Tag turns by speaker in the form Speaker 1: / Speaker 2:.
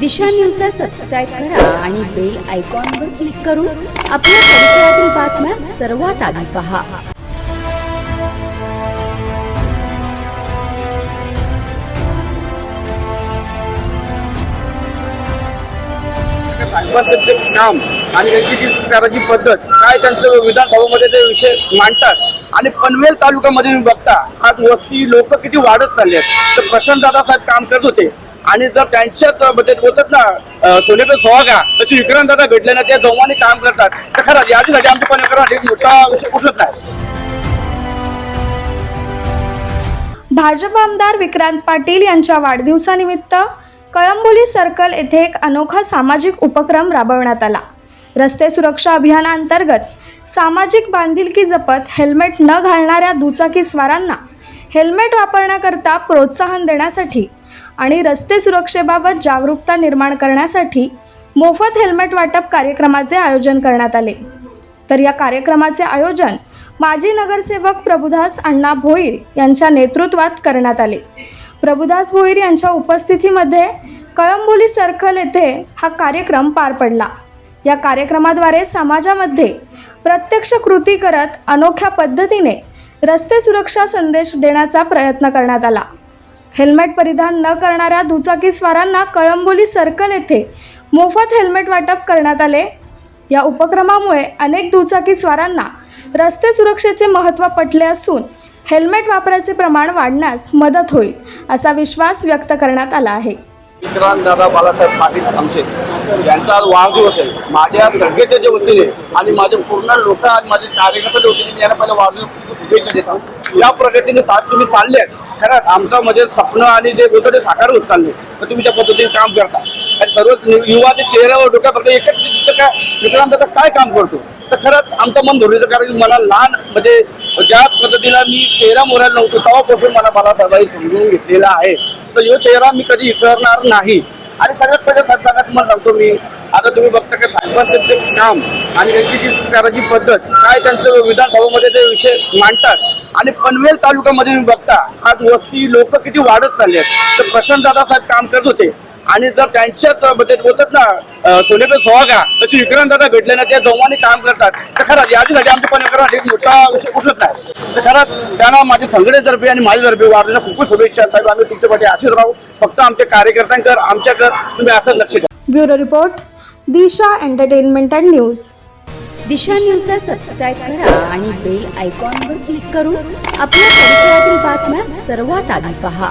Speaker 1: दिशा न्यूजला सबस्क्राईब करा आणि बेल आयकॉनवर क्लिक करून आपल्या परिसरातील बातम्या सर्वात आधी पहा.
Speaker 2: साहेबांचं ते काम आणि त्यांची जी करायची पद्धत काय त्यांचं विधानसभेमध्ये ते विषय मांडतात आणि पनवेल तालुक्यामध्ये तुम्ही बघता आज वस्ती लोक किती वाढत चालले आहेत. तर प्रशांत दादा साहेब काम करत होते. आणि जर त्यांच्यात म्हणजे बोलतात ना अं, सोनेकर सोहागा तशी विक्रांत भेटले ना त्या जोमाने काम करतात. तर खरंच याच्यासाठी आमच्या पनवेलकरांसाठी मोठा विषय कुठलाच नाही.
Speaker 3: भाजप आमदार विक्रांत पाटील यांच्या वाढदिवसानिमित्त कळंबोली सर्कल येथे एक अनोखा सामाजिक उपक्रम राबवण्यात आला. रस्ते सुरक्षा अभियानाअंतर्गत सामाजिक बांधिलकी जपत हेल्मेट न घालणाऱ्या दुचाकीस्वारांना हेल्मेट वापरण्याकरता प्रोत्साहन देण्यासाठी आणि रस्ते सुरक्षेबाबत जागरूकता निर्माण करण्यासाठी मोफत हेल्मेट वाटप कार्यक्रमाचे आयोजन करण्यात आले. तर या कार्यक्रमाचे आयोजन माजी नगरसेवक प्रभुदास अण्णा भोईर यांच्या नेतृत्वात करण्यात आले. प्रभुदास भोईर यांच्या उपस्थितीमध्ये कळंबोली सर्कल येथे हा कार्यक्रम पार पडला. या कार्यक्रमाद्वारे समाजामध्ये प्रत्यक्ष कृती करत अनोख्या पद्धतीने रस्ते सुरक्षा संदेश देण्याचा प्रयत्न करण्यात आला. हेल्मेट परिधान न करणाऱ्या दुचाकीस्वारांना कळंबोली सर्कल येथे मोफत हेल्मेट वाटप करण्यात आले. या उपक्रमामुळे अनेक दुचाकीस्वारांना रस्ते सुरक्षेचे महत्त्व पटले असून हेल्मेट वापराचे प्रमाण वाढण्यास मदत होईल असा विश्वास व्यक्त करण्यात आला आहे.
Speaker 2: विक्रांत दादा बालासाहेब पाटील आमचे. यांचा आज वाढदिवस आहे. माझ्या सगळ्याच्या जे वतीने आणि माझे पूर्ण लोक आणि माझे कार्यकर्ते वतीने यांना पहिला वाढदिवस शुभेच्छा देतो. या प्रगतीने साथ तुम्ही चालले आहेत खरंच आमचं म्हणजे स्वप्न आणि जे होतं ते साकार होत चालले. तर तुम्ही त्या पद्धतीने काम करता. सर्व युवाच्या चेहऱ्यावर डोक्या फक्त एकच काय का? विक्रांत काय काम करतो? तर खरंच आमचं मन धोरण कारण की मला लहान म्हणजे ज्या पद्धतीला मी चेहरा मोरायला नव्हतो तेव्हापासून मला मला सगळी समजून घेतलेला आहे. तर यो चेहरा मी कधी विसरणार नाही. आणि सगळ्यात पहिले सगळ्यात तुम्हाला सांगतो मी. आता तुम्ही बघता का साहेबांचं ते काम आणि त्यांची जी करायची पद्धत काय त्यांचं विधानसभामध्ये ते विषय मांडतात. आणि पनवेल तालुक्यामध्ये तुम्ही बघता आज वस्ती लोक किती वाढत चालले आहेत. तर प्रशांत दादा साहेब काम करत होते. आणि जर त्यांच्यात मध्ये बोलतात ना सोनेकर सोहागा तशी विक्रांत दादा भेटले ना त्या जोमाने काम करतात. तर खरंच याच्यासाठी आमच्या पनवेलकरांसाठी मोठा विषय कुठलाच नाही. तर खरंच त्यांना माझे संघटनेतर्फे आणि माझ्यातर्फे वाढण्याच्या खूपच शुभेच्छा साहेब आम्ही तुमच्या पाठी असेच राहू. फक्त आमच्या कार्यकर्त्यांकर आमच्याकर तुम्ही असंच लक्ष द्या.
Speaker 3: Bureau report Disha entertainment and news.
Speaker 1: Disha न्यूजला सबस्क्राईब करा आणि बेल आयकॉनवर क्लिक करून आपल्या परिसरातील बातम्या सर्वात आधी पहा.